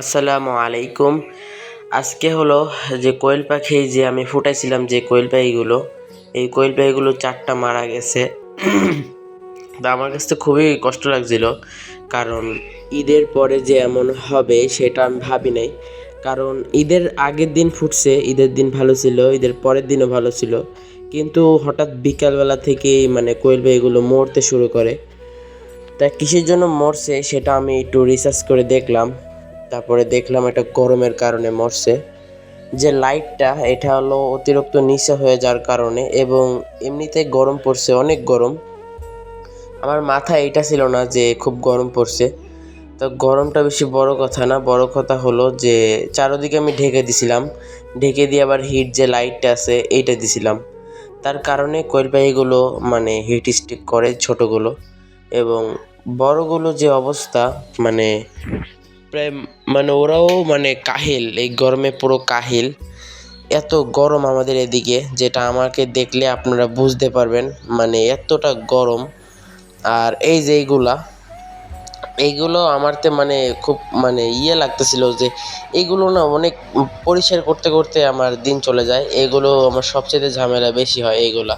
আসসালামু আলাইকুম। আজকে হলো যে কোয়েল পাখি, যে আমি ফুটাইছিলাম যে কোয়েল পাখিগুলো, এই কোয়েল পাখিগুলো চারটা মারা গেছে। তা আমার কাছে খুবই কষ্ট লাগছিল, কারণ ঈদের পরে যে এমন হবে সেটা আমি ভাবি নাই। কারণ ঈদের আগের দিন ফুটছে, ঈদের দিন ভালো ছিল, ঈদের পরের দিনও ভালো ছিল। কিন্তু হঠাৎ বিকালবেলা থেকেই মানে কোয়েল পাখিগুলো মরতে শুরু করে। তা কিসের জন্য মরছে সেটা আমি একটু রিসার্চ করে দেখলাম। তারপরে দেখলাম এটা গরমের কারণে মরছে। যে লাইটটা, এটা হলো অতিরিক্ত নিচে হয়ে যাওয়ার কারণে এবং এমনিতে গরম পড়ছে, অনেক গরম। আমার মাথায় এটা ছিল না যে খুব গরম পড়ছে। তো গরমটা বেশি বড় কথা না, বড় কথা হলো যে চারোদিকে আমি ঢেকে দিছিলাম। ঢেকে দিয়ে আবার হিট যে লাইটটা আছে, এইটা দিছিলাম। তার কারণে কোয়েল মানে হিট স্টিক করে ছোটোগুলো এবং বড়গুলো যে অবস্থা মানে প্রায় মানে ওরাও মানে কাহিল, এই গরমে পুরো কাহিল। এত গরম আমাদের এদিকে, যেটা আমাকে দেখলে আপনারা বুঝতে পারবেন মানে এতটা গরম। আর এই যে এইগুলা, এইগুলো আমারতে মানে খুব মানে ইয়ে লাগতেছিল যে, এইগুলো না অনেক পরিষ্কার করতে করতে আমার দিন চলে যায়। এগুলো আমার সবচেয়ে ঝামেলা বেশি হয় এইগুলা।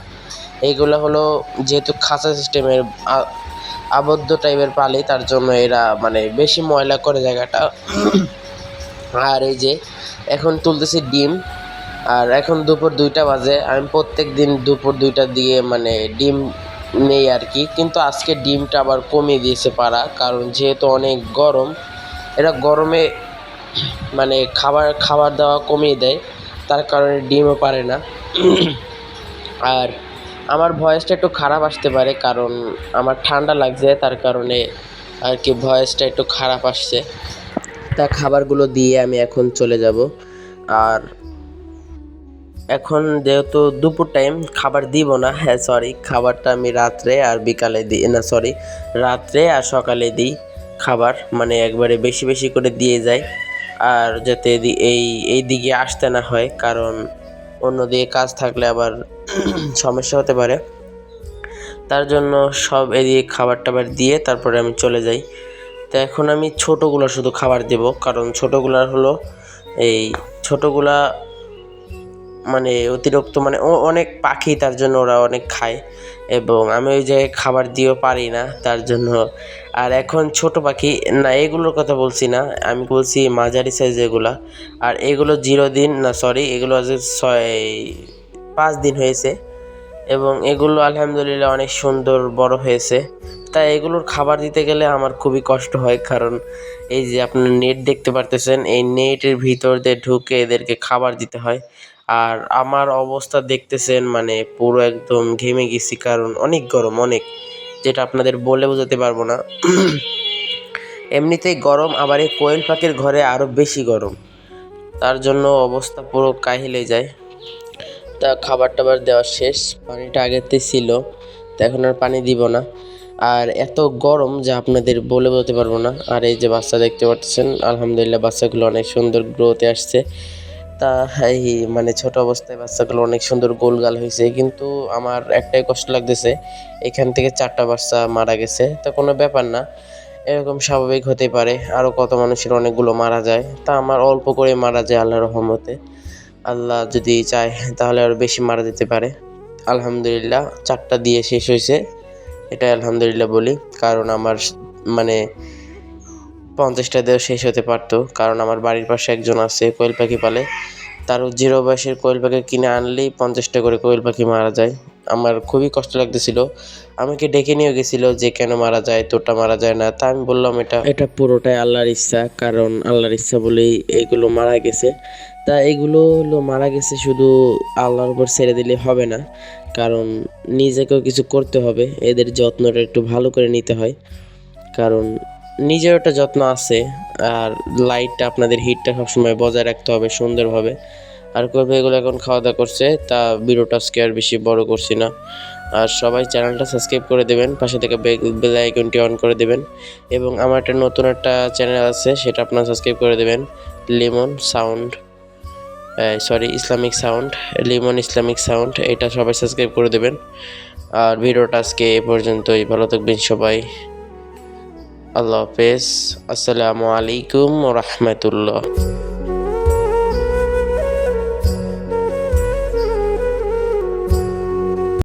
এইগুলো হলো যেহেতু খাঁচা সিস্টেমের আবদ্ধ টাইপের পালি, তার জন্য এরা মানে বেশি ময়লা করে জায়গাটা। আর এই যে, এখন তুলতেছি ডিম। আর এখন দুপুর দুইটা বাজে। আমি প্রত্যেক দিন দুপুর দুইটা দিয়ে মানে ডিম নেই আর কি কিন্তু আজকে ডিমটা আবার কমিয়ে দিয়েছে পাড়া, কারণ যেহেতু অনেক গরম, এরা গরমে মানে খাবার খাবার দাওয়া কমিয়ে দেয়। তার কারণে ডিমও পারে না। আর আমার ভয়েসটা একটু খারাপ আসতে পারে, কারণ আমার ঠান্ডা লাগছে, তার কারণে আর কি ভয়েসটা একটু খারাপ আসছে। তা খাবারগুলো দিয়ে আমি এখন চলে যাব। আর এখন যেহেতু দুপুর টাইম খাবার দিব না হ্যাঁ সরি খাবারটা আমি রাত্রে আর বিকালে দিই, না সরি রাত্রে আর সকালে দিই খাবার মানে একবারে বেশি বেশি করে দিয়ে যাই। আর যাতে এই এই দিকে আসতে না হয়, কারণ অন্যদিকে কাজ থাকলে আবার সমস্যা হতে পারে। তার জন্য সব এদিকে খাবার টাবার দিয়ে তারপরে আমি চলে যাই। তো এখন আমি ছোটোগুলো শুধু খাবার দেব, কারণ ছোটোগুলার হলো এই ছোটোগুলা মানে অতিরিক্ত মানে অনেক পাখি তার জন্য ওরা অনেক খায় এবং আমি ওই জায়গায় খাবার দিয়েও পারি না তার জন্য। আর এখন ছোট পাখি, না, এগুলোর কথা বলছি না, আমি বলছি মাঝারি সাইজ এগুলা। আর এগুলো জিরো দিন, না সরি এগুলো আজ ছয় পাঁচ দিন হয়েছে এবং এগুলো আলহামদুলিল্লাহ অনেক সুন্দর বড় হয়েছে। তাই এগুলোর খাবার দিতে গেলে আমার খুবই কষ্ট হয় কারণ এই যে আপনার নেট দেখতে পারতেছেন, এই নেটের ভিতর দিয়ে ঢুকে এদেরকে খাবার দিতে হয়। আর আমার অবস্থা দেখতেছেন মানে পুরো একদম ঘেমে গেছি কারণ অনেক গরম, অনেক, যেটা আপনাদের বলে বোঝাতে পারব না। এমনিতেই গরম, আবার এই কোয়েল পাখির ঘরে আরও বেশি গরম। তার জন্য অবস্থা পুরো কাহিলে যায়। তা খাবার টাবার দেওয়া শেষ। পানিটা আগেতে ছিল, তা এখন আর পানি দিব না। আর এত গরম যা আপনাদের বলে বলতে পারব না। আর এই যে বাচ্চা দেখতে পাচ্ছেন, আলহামদুলিল্লাহ বাচ্চাগুলো অনেক সুন্দর গ্রোথে আসছে। তা এই মানে ছোট অবস্থায় বাচ্চাগুলো অনেক সুন্দর গোলগাল হয়েছে। কিন্তু আমার একটাই কষ্ট লাগতেছে, এখান থেকে চারটা বাচ্চা মারা গেছে। তা কোনো ব্যাপার না, এরকম স্বাভাবিক হতে পারে। আরও কত মানুষের অনেকগুলো মারা যায়। তা আমার অল্প করে মারা যায় আল্লাহ রহমতে। আল্লাহ যদি চায়, তাহলে আরও বেশি মারা যেতে পারে। আলহামদুলিল্লাহ, চারটা দিয়ে শেষ হয়েছে। এটাই আলহামদুলিল্লাহ বলি, কারণ আমার মানে পঞ্চাশটা দিয়েও শেষ হতে পারতো। কারণ আমার বাড়ির পাশে একজন আছে কোয়েল পাখি পালে। তারও জিরো বয়সের কোয়েল পাখি কিনে আনলেই পঞ্চাশটা করে কোয়েল পাখি মারা যায়। আমার খুবই কষ্ট লাগতেছিল। আমাকে ডেকে নিয়ে গেছিল যে, কেন মারা যায়? তোরটা মারা যায় না? তা আমি বললাম, এটা এটা পুরোটাই আল্লাহর ইচ্ছা। কারণ আল্লাহর ইচ্ছা বলেই এইগুলো মারা গেছে। তা এগুলো হলো মারা গেছে শুধু আল্লাহর উপর ছেড়ে দিলে হবে না। কারণ নিজেকেও কিছু করতে হবে, এদের যত্নটা একটু ভালো করে নিতে হয়। কারণ নিজের একটা যত্ন আছে, আর লাইটটা আপনাদের হিটটা সবসময় বজায় রাখতে হবে সুন্দরভাবে। আর করবে এগুলো এখন খাওয়া দাওয়া করছে, তা ভিডিওটা আজকে আর বেশি বড় করছি না। আর সবাই চ্যানেলটা সাবস্ক্রাইব করে দেবেন, পাশে থেকে বেল আইকনটি অন করে দেবেন। এবং আমার একটা নতুন একটা চ্যানেল আছে, সেটা আপনারা সাবস্ক্রাইব করে দেবেন lemon sound sorry Islamic sound Limon Islamic sound এটা সবাই সাবস্ক্রাইব করে দেবেন। আর ভিডিওটা আজকে এ পর্যন্তই, ভালো থাকবেন সবাই। আল্লাহ হাফেজ, আসসালামু আলাইকুম রহমতুল্লাহ।